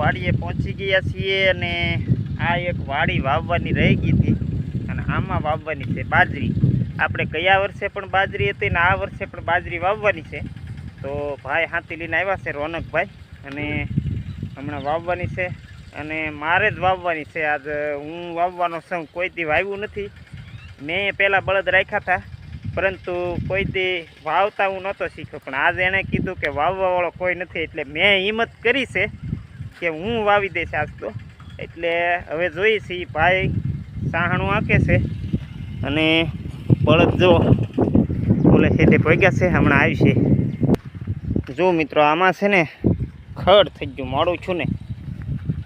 વાડીએ પહોંચી ગયા છીએ અને આ એક વાડી વાવવાની રહી ગઈ હતી અને આમાં વાવવાની છે બાજરી. આપણે ગયા વર્ષે પણ બાજરી હતી ને આ વર્ષે પણ બાજરી વાવવાની છે. તો ભાઈ હાથી લઈને આવ્યા છે રોનકભાઈ અને હમણાં વાવવાની છે અને મારે જ વાવવાની છે. આજ હું વાવવાનો સંઘ કોઈ દી વાવ્યું નથી. મેં પહેલાં બળદ રાખ્યા હતા, પરંતુ કોઈ દી વાવતા હું નહોતો શીખ્યો. પણ આજ એણે કીધું કે વાવવાવાળો કોઈ નથી, એટલે મેં હિંમત કરી છે કે હું વાવી દઈશ આજ તો. એટલે હવે જોઈએ છીએ ભાઈ સાહણું આંકે છે અને બળદ જો બોલે છે તે ભોગ્યા છે, હમણાં આવી છે. જો મિત્રો, આમાં છે ને ખડ થઈ ગયું, મોડું છું ને.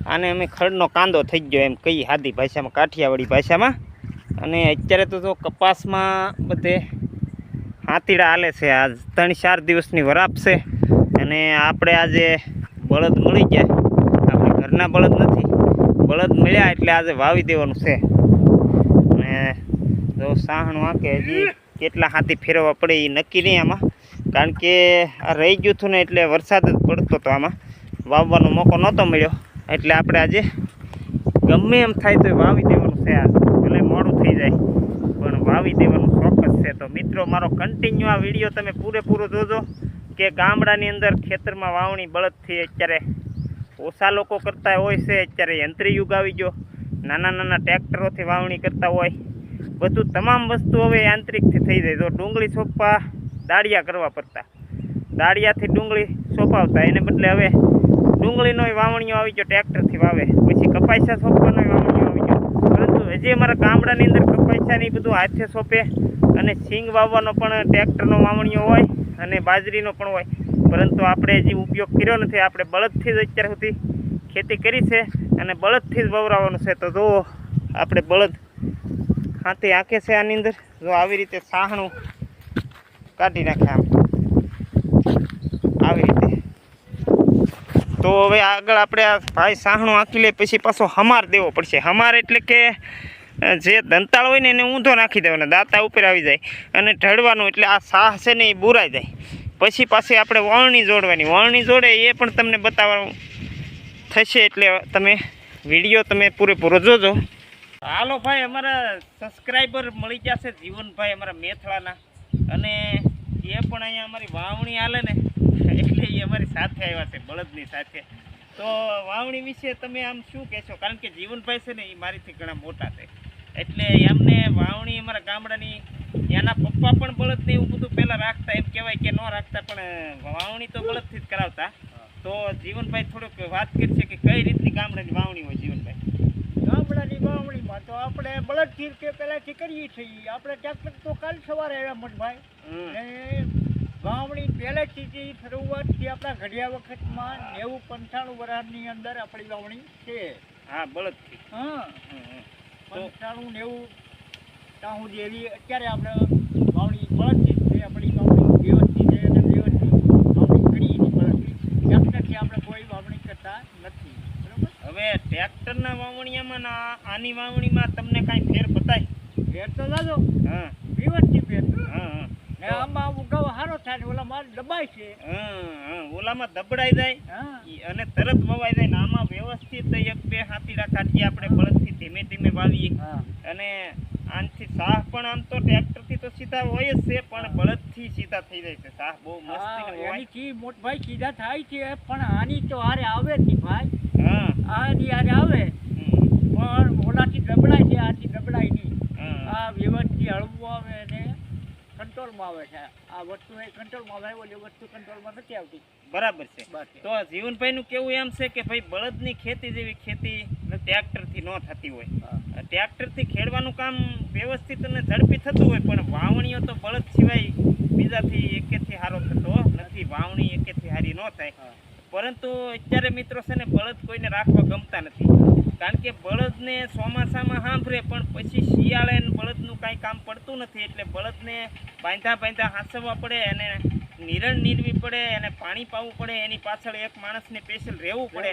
આને અમે ખડનો કાંદો થઈ ગયો એમ કહીએ સાદી ભાષામાં, કાઠિયાવાડી ભાષામાં. અને અત્યારે તો જો કપાસમાં બધે હાથીડા હાલે છે. આજ ત્રણ ચાર દિવસની વરાપ છે. અને આપણે આજે બળદ મળી ગયા. આપણે બળદ નથી. બળદ મળ્યા એટલે આજે વાવી દેવાનું છે. અને જો સાહણું આંકે હજી કેટલા હાથી ફેરવવા પડે એ નક્કી નહીં આમાં. કારણ કે આ રહી ગયું હતું ને એટલે વરસાદ જ પડતો હતો આમાં. વાવવાનો મોકો નહોતો મળ્યો. એટલે આપણે આજે ગમે એમ થાય તો વાવી દેવાનું છે આ. ભલે મોડું થઈ જાય, પણ વાવી દેવાનું ચોક્કસ છે. તો મિત્રો, મારો કન્ટિન્યુ આ વીડિયો તમે પૂરેપૂરો જોજો કે ગામડાની અંદર ખેતરમાં વાવણી બળદથી અત્યારે ઓછા લોકો કરતા હોય છે, અત્યારે યંત્રી યુગ આવી ગયો. નાના નાના ટ્રેક્ટરોથી વાવણી કરતા હોય. બધું તમામ વસ્તુ હવે યાંત્રિકથી થઈ જાય. તો ડુંગળી સોંપવા દાળિયા કરવા પડતા. દાળિયાથી ડુંગળી સોંપાવતા. એને બદલે હવે ડુંગળીનોય વાવણીઓ આવી ગયો, ટ્રેક્ટરથી વાવે. પછી કપાસિયા સોંપવાનોય વાવણીઓ આવી ગયો. પરંતુ હજી અમારા ગામડાની અંદર કપાસિયાની બધું હાથે સોંપે અને સિંગ વાવવાનો પણ ટ્રેક્ટરનો વાવણીઓ હોય અને બાજરીનો પણ હોય. પરંતુ આપણે હજી ઉપયોગ કર્યો નથી, આપણે બળદથી જ અત્યાર સુધી ખેતી કરી છે અને બળદથી જ વવરાવવાનું છે. તો જુઓ આપણે બળદ હાથી આંકે છે આની અંદર, જો આવી રીતે સાહણું કાઢી નાખે આમ. આવી રીતે. તો હવે આગળ આપણે આ ભાઈ સાહણું આંકી લે, પછી પાછો હમાર દેવો પડશે. હમાર એટલે કે જે દંતાળ હોય ને એને ઊંધો નાખી દેવાનો, દાંતા ઉપર આવી જાય. અને ઢળવાનું એટલે આ સાહ છે ને એ બુરાઈ જાય. પછી પાછી આપણે વળણી જોડવાની. વળણી જોડે એ પણ તમને બતાવવાનું થશે એટલે તમે વીડિયો તમે પૂરેપૂરો જોજો. હાલો ભાઈ, અમારા સબસ્ક્રાઈબર મળી ગયા છે જીવનભાઈ અમારા મેથળાના. અને એ પણ અહીંયા અમારી વાવણી હાલે ને, એટલે એ અમારી સાથે આવ્યા છે, બળદની સાથે. તો વાવણી વિશે તમે આમ શું કહેશો? કારણ કે જીવનભાઈ છે ને એ મારીથી ઘણા મોટા છે. એટલે એમને વાવણી અમારા ગામડાની એના પપ્પા પણ બળદને એવું બધું પહેલાં રાખતા એમ કહેવાય કે ન રાખતા પણ વાવણી તો બળદથી જ કરાવતા. તો જીવનભાઈ થોડુંક વાત કરશે કે કઈ રીતની ગામડાની વાવણી હોય જીવનભાઈ? ગામડાની વાવણીમાં તો આપણે બળદથી કે પહેલાંથી કરીએ છીએ. આપણે ટ્રેક્ટર તો કાલ સવારે આવ્યા મનભાઈ. વાવણી ને વાવણી પહેલેથી જે શરૂઆતથી આપણા ઘડિયા વખતમાં નેવું પંચાણું વર્ષની અંદર આપણી વાવણી છે. હા બળદથી હા. પંચાણું નેવું ત્યાં હું એવી અત્યારે આપણે વાવણી બળદથી છે આપણી વાવણી દિવસથી છે અને દિવસથી વાવણી છીએ બળદથી ટ્રેક્ટરથી આપણે કોઈ વાવણી કરતા નથી. બરાબર? હવે ટ્રેક્ટરના વાવણીમાં ને આની વાવણીમાં તમને કાંઈ ફેર બતાય? ફેર તો દાદો હા. દિવસથી ફેર હા હા. આમાં ઓલા માલ દબાય છે. ઓલામાં દબડાઈ જાય. હા. અને તરત મવાઈ જાય ને આમાં વ્યવસ્થિત એક બે હાથીડા કાઢીએ આપણે બળદથી ધીમે ધીમે વાવીએ. અને આનથી સાહ પણ આમ તો ટ્રેક્ટરથી તો સીધા હોય જ છે પણ બળદથી સીધા થઈ જાય છે. સાહ બહુ મસ્ત મોટભાઈ સીધા થાય છે પણ આની તો હારે આવે જ નહીં ભાઈ. હા. આની હારે આવે હમ, પણ ઓલાથી દબડાય છે આથી દબડાય નહીં હા આ વ્યવસ્થિત હળવું આવે અને કંટ્રોલમાં આવે છે. આ વસ્તુ એ કંટ્રોલમાં આવે ઓલી વસ્તુ કંટ્રોલમાં નથી આવતી. બરાબર છે. તો જીવનભાઈનું કેવું એમ છે કે ભાઈ બળદની ખેતી જેવી ખેતી ટ્રેક્ટરથી ન થતી હોય. ટ્રેક્ટરથી ખેડવાનું કામ વ્યવસ્થિત અને ઝડપી થતું હોય પણ વાવણીઓ તો બળદ સિવાય બીજાથી એકેથી સારો થતો નથી વાવણી એકેથી હારી ન થાય. પરંતુ અત્યારે મિત્રો છે ને બળદ કોઈને રાખવા ગમતા નથી. કારણ કે બળદને ચોમાસામાં સાંભળે પણ પછી શિયાળે બળદનું કાંઈ કામ પડતું નથી એટલે બળદને બાંધા બાંધા હાંસવવા પડે અને નિરણ નીરવી પડે અને પાણી પાવું પડે એની પાછળ એક માણસને સ્પેશિયલ રહેવું પડે.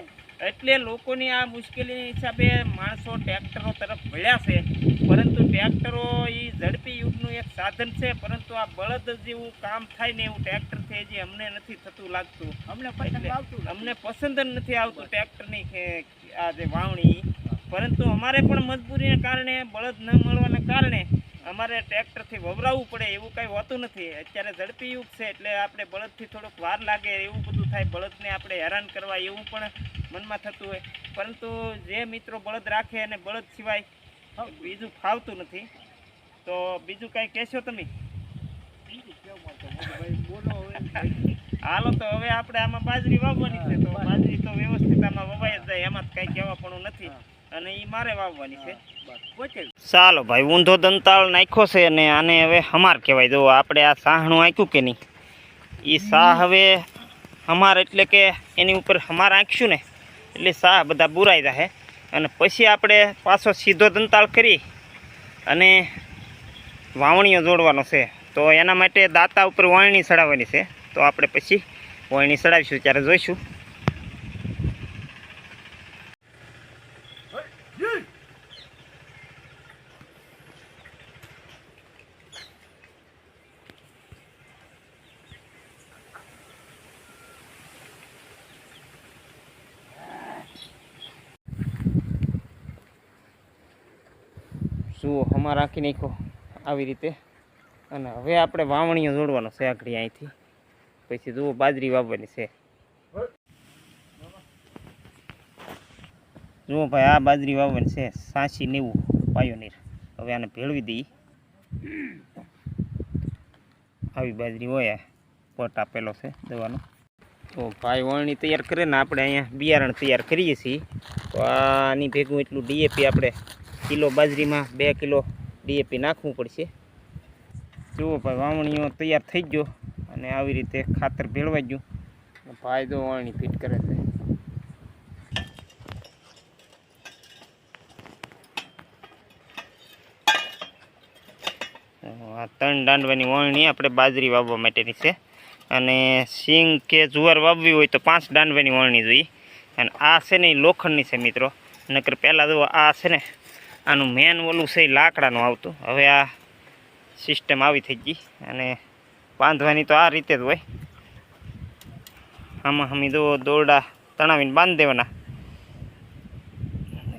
એટલે લોકોની આ મુશ્કેલીની હિસાબે માણસો ટ્રેક્ટરો તરફ વળ્યા છે. પરંતુ ટ્રેક્ટરો એ ઝડપી યુગનું એક સાધન છે પરંતુ આ બળદ જેવું કામ થાય ને એવું ટ્રેક્ટર છે જે અમને નથી થતું લાગતું. અમને અમને પસંદ જ નથી આવતું ટ્રેક્ટરની આ જે વાવણી. પરંતુ અમારે પણ મજબૂરીને કારણે બળદ ન મળવાના કારણે અમારે ટ્રેક્ટરથી વવરાવવું પડે એવું કંઈ હોતું નથી. અત્યારે ઝડપી યુગ છે એટલે આપણે બળદથી થોડુંક વાર લાગે એવું બધું થાય બળદને આપણે હેરાન કરવા એવું પણ મનમાં થતું હોય. પરંતુ જે મિત્રો બળદ રાખે અને બળદ સિવાય બીજું ફાવતું નથી. તો બીજું કાંઈ કહેશો તમે? બીજું કેવું બોલો હવે. હાલો તો હવે આપણે આમાં બાજરી વાવવાની છે. તો બાજરી તો વ્યવસ્થિત આમાં વવાય જ જાય એમાં કઈ કહેવા પણ નથી અને એ મારે વાવવાની છે. ચાલો ભાઈ ઊંધો દંતાળ નાખ્યો છે અને આને હવે હમાર કહેવાય. જો આપણે આ સાહણું આંક્યું કે નહીં? એ સાહ હવે હમાર એટલે કે એની ઉપર હમાર આંખશું ને? એટલે સાહ બધા બુરાઈ જાય અને પછી આપણે પાછો સીધો દંતાળ કરી અને વાવણીઓ જોડવાનો છે. તો એના માટે દાંતા ઉપર વાવણી ચડાવવાની છે. તો આપણે પછી વાવણી ચડાવીશું, ત્યારે જોઈશું. જુઓ હમાર રાખી નાખો આવી રીતે. અને હવે આપણે વાવણીઓ જોડવાનો છે આખડી અહીંથી. પછી જુઓ, બાજરી વાવવાની છે. જુઓ ભાઈ, આ બાજરી વાવવાની છે, સાસી નેવું પાયોનીર. હવે આને ભેળવી દઈએ. આવી બાજરી હોય પટ આપેલો છે દવાનો. તો ભાઈ વળણી તૈયાર કરે ને આપણે અહીંયા બિયારણ તૈયાર કરીએ છીએ. તો આની ભેગું એટલું ડીએપી આપણે કિલો બાજરીમાં બે કિલો ડીએપી નાખવું પડશે. જુઓ ભાઈ, વાવણીઓ તૈયાર થઈ ગયો અને આવી રીતે ખાતર ભેળવાઈ ગયું. ભાઈ જો વાવણી ફિટ કરે છે. ત્રણ દાંડવાની વાવણી આપણે બાજરી વાવવા માટેની છે. અને સિંગ કે જુવાર વાવવી હોય તો પાંચ દાંડવાની વાવણી જોઈએ. અને આ છે ને એ લોખંડની છે મિત્રો. નકર પહેલાં જો આ છે ને આનું મેન ઓલું છે લાકડાનું આવતું. હવે આ સિસ્ટમ આવી થઈ ગઈ અને બાંધવાની તો આ રીતે જ હોય. આમાં હમી દો દોરડા તણાવીને બાંધી દેવાના.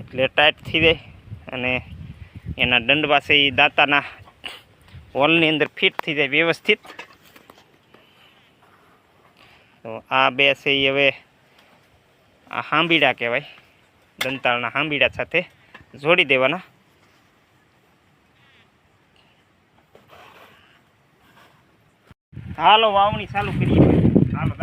એટલે ટાઈટ થઈ જાય અને એના દંડવા છે એ દાંતાના હોલની અંદર ફિટ થઈ જાય વ્યવસ્થિત. તો આ બે છે એ હવે આ હાંબીડા કહેવાય. દંતાળના હાંબીડા સાથે જોડી દેવાના. હાલો વાવણી ચાલુ કરીએ. હાલો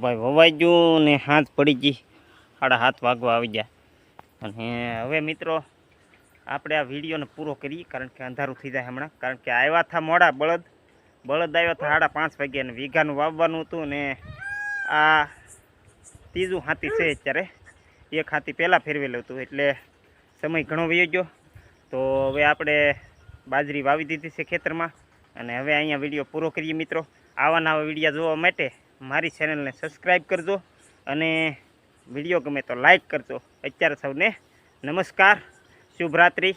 ભાઈ વવાઈ ગયો ને હાથ પડી ગઈ. સાડા હાથ વાગવા આવી ગયા. અને હવે મિત્રો, આપણે આ વિડીયોને પૂરો કરીએ, કારણ કે અંધારું થઈ જાય હમણાં. કારણ કે આવ્યા હતા મોડા બળદ. બળદ આવ્યા હતા સાડા પાંચ વાગ્યા અને વીઘાનું વાવવાનું હતું ને આ ત્રીજું હાથી છે અત્યારે. એક હાથી પહેલાં ફેરવેલું હતું, એટલે સમય ઘણો વયો ગયો. તો હવે આપણે બાજરી વાવી દીધી છે ખેતરમાં. અને હવે અહીંયા વીડિયો પૂરો કરીએ મિત્રો. આવા નવા વિડીયા જોવા માટે મારી ચેનલને સબસ્ક્રાઈબ કરજો અને વીડિયો ગમે તો લાઈક કરજો. અત્યારે સૌને નમસ્કાર શુભરાત્રિ.